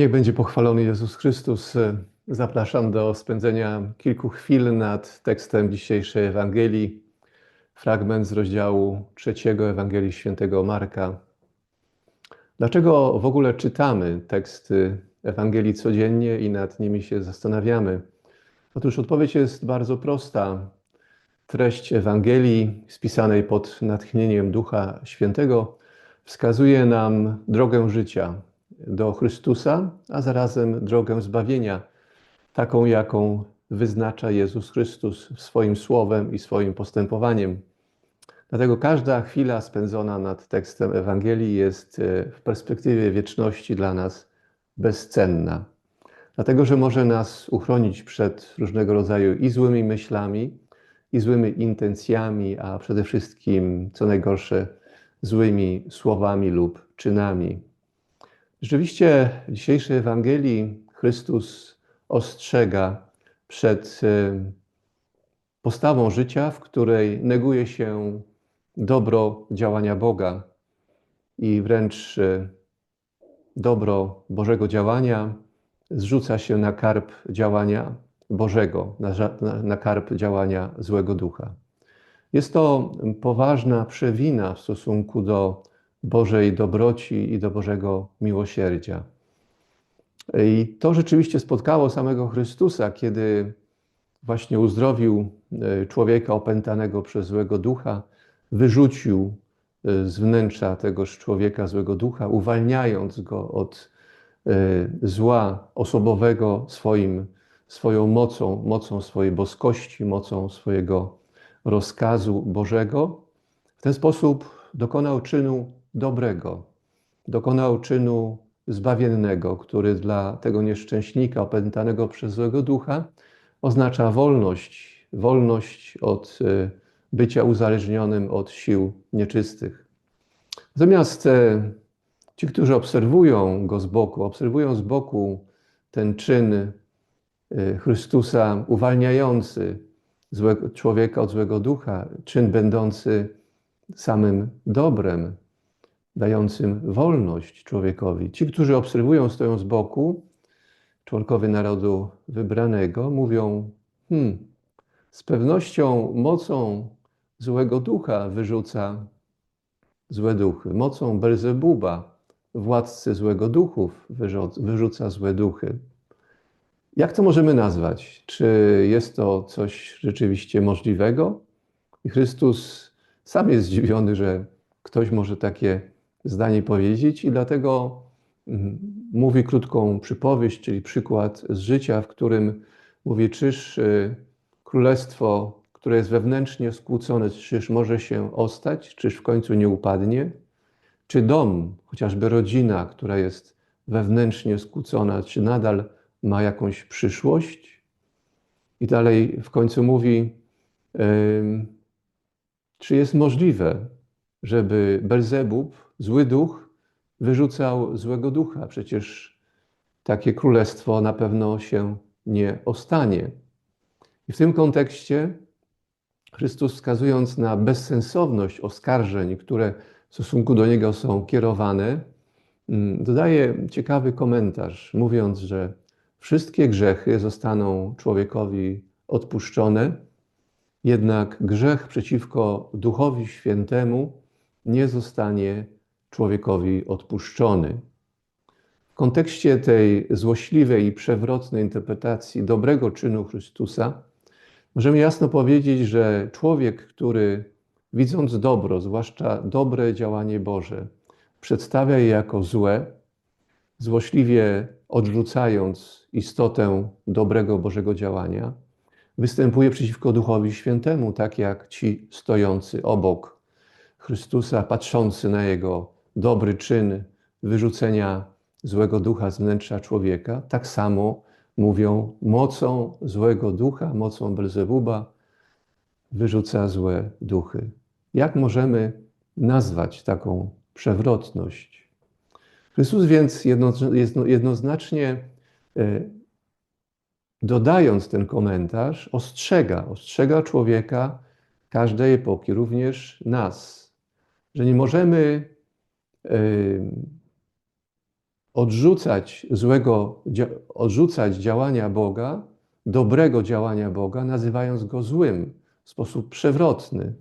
Niech będzie pochwalony Jezus Chrystus. Zapraszam do spędzenia kilku chwil nad tekstem dzisiejszej Ewangelii. Fragment z rozdziału trzeciego Ewangelii Świętego Marka. Dlaczego w ogóle czytamy teksty Ewangelii codziennie i nad nimi się zastanawiamy? Otóż odpowiedź jest bardzo prosta. Treść Ewangelii spisanej pod natchnieniem Ducha Świętego wskazuje nam drogę życia, do Chrystusa, a zarazem drogę zbawienia, taką jaką wyznacza Jezus Chrystus swoim słowem i swoim postępowaniem. Dlatego każda chwila spędzona nad tekstem Ewangelii jest e, w perspektywie wieczności dla nas bezcenna. Dlatego, że może nas uchronić przed różnego rodzaju i złymi myślami, i złymi intencjami, a przede wszystkim, co najgorsze, złymi słowami lub czynami. Rzeczywiście w dzisiejszej Ewangelii Chrystus ostrzega przed e, postawą życia, w której neguje się dobro działania Boga i wręcz e, dobro Bożego działania zrzuca się na karp działania Bożego, na, na karp działania złego ducha. Jest to poważna przewina w stosunku do Bożej dobroci i do Bożego miłosierdzia. I to rzeczywiście spotkało samego Chrystusa, kiedy właśnie uzdrowił e, człowieka opętanego przez złego ducha, wyrzucił e, z wnętrza tegoż człowieka złego ducha, uwalniając go od e, zła osobowego swoim, swoją mocą, mocą swojej boskości, mocą swojego rozkazu Bożego. W ten sposób dokonał czynu dobrego. Dokonał czynu zbawiennego, który dla tego nieszczęśnika opętanego przez złego ducha oznacza wolność, wolność od e, bycia uzależnionym od sił nieczystych. Natomiast e, ci, którzy obserwują go z boku, obserwują z boku ten czyn e, Chrystusa uwalniający człowieka od złego ducha, czyn będący samym dobrem, dającym wolność człowiekowi. Ci, którzy obserwują, stoją z boku, członkowie narodu wybranego, mówią: Hmm, z pewnością mocą złego ducha wyrzuca złe duchy, mocą Belzebuba, władcy złego duchów, wyrzuca złe duchy. Jak to możemy nazwać? Czy jest to coś rzeczywiście możliwego? I Chrystus sam jest zdziwiony, że ktoś może takie zdanie powiedzieć i dlatego mm, mówi krótką przypowieść, czyli przykład z życia, w którym mówi, czyż y, królestwo, które jest wewnętrznie skłócone, czyż może się ostać, czyż w końcu nie upadnie? Czy dom, chociażby rodzina, która jest wewnętrznie skłócona, czy nadal ma jakąś przyszłość? I dalej w końcu mówi, czy jest możliwe, żeby Belzebub, zły duch wyrzucał złego ducha. Przecież takie królestwo na pewno się nie ostanie. I w tym kontekście Chrystus, wskazując na bezsensowność oskarżeń, które w stosunku do niego są kierowane, mm, dodaje ciekawy komentarz, mówiąc, że wszystkie grzechy zostaną człowiekowi odpuszczone, jednak grzech przeciwko Duchowi Świętemu nie zostanie człowiekowi odpuszczony. W kontekście tej złośliwej i przewrotnej interpretacji dobrego czynu Chrystusa, możemy jasno powiedzieć, że człowiek, który widząc dobro, zwłaszcza dobre działanie Boże, przedstawia je jako złe, złośliwie odrzucając istotę dobrego Bożego działania, występuje przeciwko Duchowi Świętemu, tak jak ci stojący obok Chrystusa, patrzący na Jego dobry czyn wyrzucenia złego ducha z wnętrza człowieka, tak samo mówią mocą złego ducha, mocą Belzebuba wyrzuca złe duchy. Jak możemy nazwać taką przewrotność? Chrystus więc jednoznacznie e, dodając ten komentarz, ostrzega, ostrzega człowieka każdej epoki, również nas, że nie możemy odrzucać złego, odrzucać działania Boga, dobrego działania Boga, nazywając go złym w sposób przewrotny.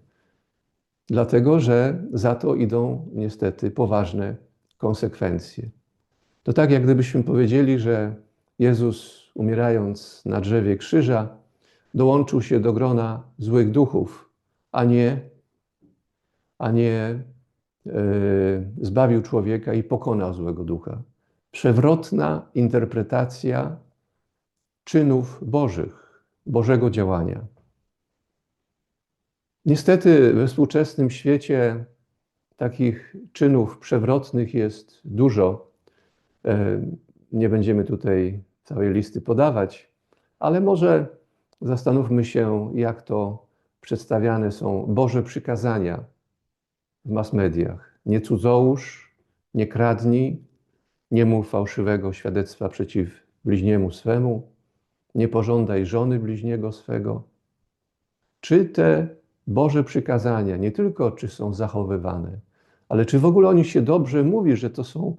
Dlatego, że za to idą niestety poważne konsekwencje. To tak, jak gdybyśmy powiedzieli, że Jezus, umierając na drzewie krzyża, dołączył się do grona złych duchów, a nie, a nie zbawił człowieka i pokonał złego ducha. Przewrotna interpretacja czynów Bożych, Bożego działania. Niestety we współczesnym świecie takich czynów przewrotnych jest dużo. E, Nie będziemy tutaj całej listy podawać, ale może zastanówmy się, jak to przedstawiane są Boże przykazania w mass mediach. Nie cudzołóż, nie kradnij, nie mów fałszywego świadectwa przeciw bliźniemu swemu, nie pożądaj żony bliźniego swego. Czy te Boże przykazania nie tylko czy są zachowywane, ale czy w ogóle o nich się dobrze mówi, że to są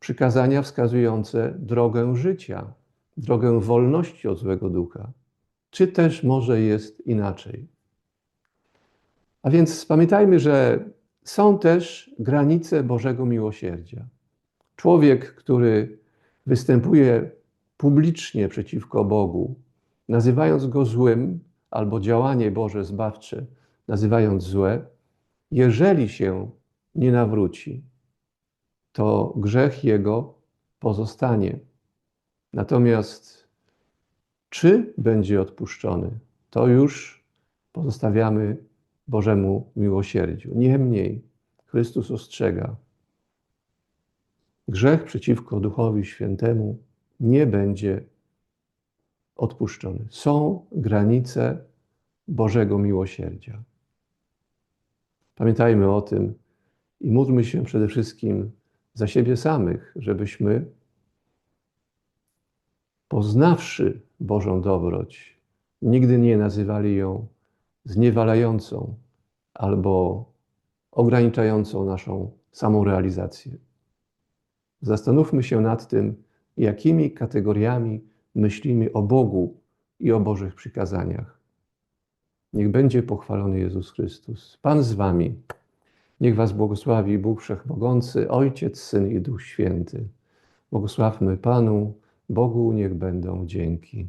przykazania wskazujące drogę życia, drogę wolności od złego ducha? Czy też może jest inaczej? A więc pamiętajmy, że są też granice Bożego miłosierdzia. Człowiek, który występuje publicznie przeciwko Bogu, nazywając go złym, albo działanie Boże zbawcze, nazywając złe, jeżeli się nie nawróci, to grzech jego pozostanie. Natomiast czy będzie odpuszczony, to już pozostawiamy Bożemu miłosierdziu. Niemniej Chrystus ostrzega, grzech przeciwko Duchowi Świętemu nie będzie odpuszczony. Są granice Bożego miłosierdzia. Pamiętajmy o tym i módlmy się przede wszystkim za siebie samych, żebyśmy poznawszy Bożą dobroć, nigdy nie nazywali ją zniewalającą albo ograniczającą naszą samorealizację. Zastanówmy się nad tym, jakimi kategoriami myślimy o Bogu i o Bożych przykazaniach. Niech będzie pochwalony Jezus Chrystus. Pan z Wami. Niech Was błogosławi Bóg Wszechmogący, Ojciec, Syn i Duch Święty. Błogosławmy Panu, Bogu niech będą dzięki.